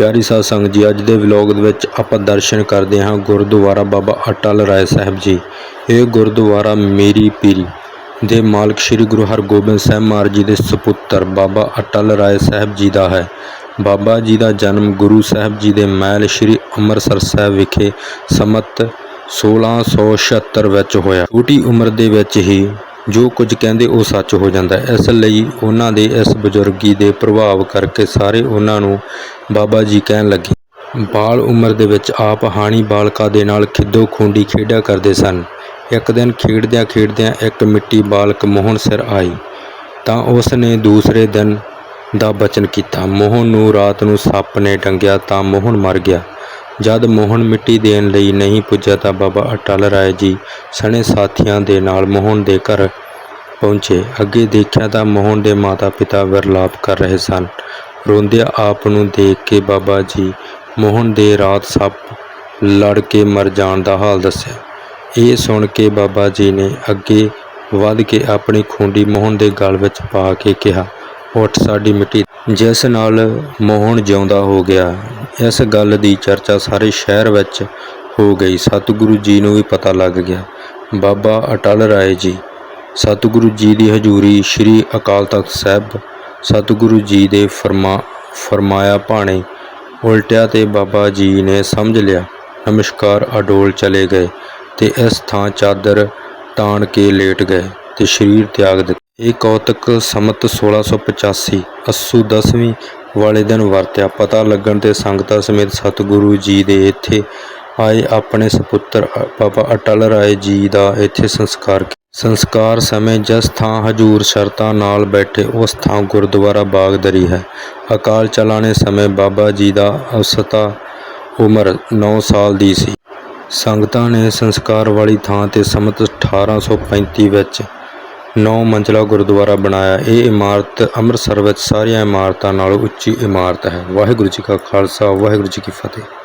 ਪਿਆਰੀ ਸਾਧ ਸੰਗਤ ਜੀ, ਅੱਜ ਦੇ ਵਲੌਗ ਦੇ ਵਿੱਚ ਆਪਾਂ ਦਰਸ਼ਨ ਕਰਦੇ ਹਾਂ ਗੁਰਦੁਆਰਾ ਬਾਬਾ ਅਟਲ ਰਾਏ ਸਾਹਿਬ ਜੀ। ਇਹ ਗੁਰਦੁਆਰਾ ਮੇਰੀ ਪੀਰੀ ਦੇ ਮਾਲਕ ਸ੍ਰੀ ਗੁਰੂ ਹਰਗੋਬਿੰਦ ਸਾਹਿਬ ਮਹਾਰਾਜ ਜੀ ਦੇ ਸੁਪੁੱਤਰ ਬਾਬਾ ਅਟਲ ਰਾਏ ਸਾਹਿਬ ਜੀ ਦਾ ਹੈ। ਬਾਬਾ ਜੀ ਦਾ ਜਨਮ ਗੁਰੂ ਸਾਹਿਬ ਜੀ ਦੇ ਮਹਿਲ ਸ੍ਰੀ ਅੰਮ੍ਰਿਤਸਰ ਸਾਹਿਬ ਵਿਖੇ ਸਮਤ 1676 ਵਿੱਚ ਹੋਇਆ। ਛੋਟੀ ਉਮਰ ਦੇ ਵਿੱਚ ਹੀ ਜੋ ਕੁਝ ਕਹਿੰਦੇ ਉਹ ਸੱਚ ਹੋ ਜਾਂਦਾ ਇਸ ਲਈ ਉਹਨਾਂ ਦੇ ਇਸ ਬਜ਼ੁਰਗੀ ਦੇ ਪ੍ਰਭਾਵ ਕਰਕੇ ਸਾਰੇ ਉਹਨਾਂ ਨੂੰ ਬਾਬਾ ਜੀ ਕਹਿਣ ਲੱਗੇ, ਬਾਲ ਉਮਰ ਦੇ ਵਿੱਚ ਆਪ ਹਾਣੀ ਬਾਲਕਾ ਦੇ ਨਾਲ ਖਿੱਦੋ ਖੂੰਡੀ ਖੇਡਿਆ ਕਰਦੇ ਸਨ। ਇੱਕ ਦਿਨ ਖੇਡਦਿਆਂ ਖੇਡਦਿਆਂ ਇੱਕ ਮਿੱਟੀ ਬਾਲਕ ਮੋਹਨ ਸਿਰ ਆਈ, ਤਾਂ ਉਸ ਨੇ ਦੂਸਰੇ ਦਿਨ ਦਾ ਬਚਨ ਕੀਤਾ। ਮੋਹਨ ਨੂੰ ਰਾਤ ਨੂੰ ਸੱਪ ਨੇ ਡੰਗਿਆ ਤਾਂ ਮੋਹਨ ਮਰ ਗਿਆ। ਜਦ ਮੋਹਨ ਮਿੱਟੀ ਦੇਣ ਲਈ ਨਹੀਂ ਪੁੱਜਾ ਤਾਂ ਬਾਬਾ ਅਟਲ ਰਾਏ ਜੀ ਸਣੇ ਸਾਥੀਆਂ ਦੇ ਨਾਲ ਮੋਹਨ ਦੇ ਘਰ ਪਹੁੰਚੇ। ਅੱਗੇ ਦੇਖਿਆ ਤਾਂ ਮੋਹਨ ਦੇ ਮਾਤਾ-ਪਿਤਾ ਵਿਰਲਾਪ ਕਰ ਰਹੇ ਸਨ। ਰੋਂਦਿਆਂ ਆਪ ਨੂੰ ਦੇਖ ਕੇ ਬਾਬਾ ਜੀ ਮੋਹਨ ਦੇ ਰਾਤ ਸੱਪ ਲੜ ਕੇ ਮਰ ਜਾਣ ਦਾ ਹਾਲ ਦੱਸਿਆ। ਇਹ ਸੁਣ ਕੇ ਬਾਬਾ ਜੀ ਨੇ ਅੱਗੇ ਵੱਧ ਕੇ ਆਪਣੀ ਖੁੰਡੀ ਮੋਹਨ ਦੇ ਗਲ ਵਿੱਚ ਪਾ ਕੇ ਕਿਹਾ, ਉੱਠ ਸਾਡੀ ਮਿੱਟੀ ਜਿਸ ਨਾਲ ਮੋਹਨ ਜਿਉਂਦਾ ਹੋ ਗਿਆ, ਇਸ ਗੱਲ ਦੀ ਚਰਚਾ ਸਾਰੇ ਸ਼ਹਿਰ ਵਿੱਚ ਹੋ ਗਈ। ਸਤਿਗੁਰੂ ਜੀ ਨੂੰ ਵੀ ਪਤਾ ਲੱਗ ਗਿਆ। ਬਾਬਾ ਅਟਲ ਰਾਏ ਜੀ ਸਤਿਗੁਰੂ ਜੀ ਦੀ ਹਜ਼ੂਰੀ ਸ੍ਰੀ ਅਕਾਲ ਤਖਤ ਸਾਹਿਬ। ਸਤਿਗੁਰੂ ਜੀ ਦੇ ਫਰਮਾ, ਫਰਮਾਇਆ ਭਾਣੇ ਉਲਟਿਆ ਤੇ ਬਾਬਾ ਜੀ ਨੇ ਸਮਝ ਲਿਆ। ਨਮਸਕਾਰ, ਅਡੋਲ ਚਲੇ ਗਏ ਤੇ ਇਸ ਥਾਂ ਚਾਦਰ ਤਾਣ ਕੇ ਲੇਟ ਗਏ ਤੇ ਸਰੀਰ ਤਿਆਗ ਦਿੱਤਾ। ਇਹ ਕੌਤਕ ਸਮਤ 1685 ਅੱਸੂ ਦਸਵੀਂ ਵਾਲੇ ਦਿਨ ਵਰਤਿਆ। ਪਤਾ ਲੱਗਣ ਤੇ ਸੰਗਤਾਂ ਸਮੇਤ ਸਤਿਗੁਰੂ ਜੀ ਦੇ ਇੱਥੇ ਆਏ ਆਪਣੇ ਸੁਪੁੱਤਰ ਅ- ਬਾਬਾ ਅਟਲ ਰਾਏ ਜੀ ਦਾ ਇੱਥੇ ਸੰਸਕਾਰ ਸੰਸਕਾਰ ਸਮੇਂ ਜਿਸ ਥਾਂ ਹਜੂਰ ਸ਼ਰਤਾਂ ਨਾਲ ਬੈਠੇ, ਉਸ ਥਾਂ ਗੁਰਦੁਆਰਾ ਬਾਗਦਰੀ ਹੈ। ਅਕਾਲ ਚਲਾਣੇ ਸਮੇਂ ਬਾਬਾ ਜੀ ਦਾ ਅਵਸਥਾ ਉਮਰ ਨੌ ਸਾਲ ਦੀ ਸੀ। ਸੰਗਤਾਂ ਨੇ ਸੰਸਕਾਰ ਵਾਲੀ ਥਾਂ ਤੇ ਸਮਤ 1835 ਵਿੱਚ ਨੌ ਮੰਜ਼ਲਾ ਗੁਰਦੁਆਰਾ ਬਣਾਇਆ। ਇਹ ਇਮਾਰਤ ਅੰਮ੍ਰਿਤਸਰ ਵਿੱਚ ਸਾਰੀਆਂ ਇਮਾਰਤਾਂ ਨਾਲੋਂ ਉੱਚੀ ਇਮਾਰਤ ਹੈ। ਵਾਹਿਗੁਰੂ ਜੀ ਕਾ ਖਾਲਸਾ, ਵਾਹਿਗੁਰੂ ਜੀ ਕੀ ਫਤਿਹ।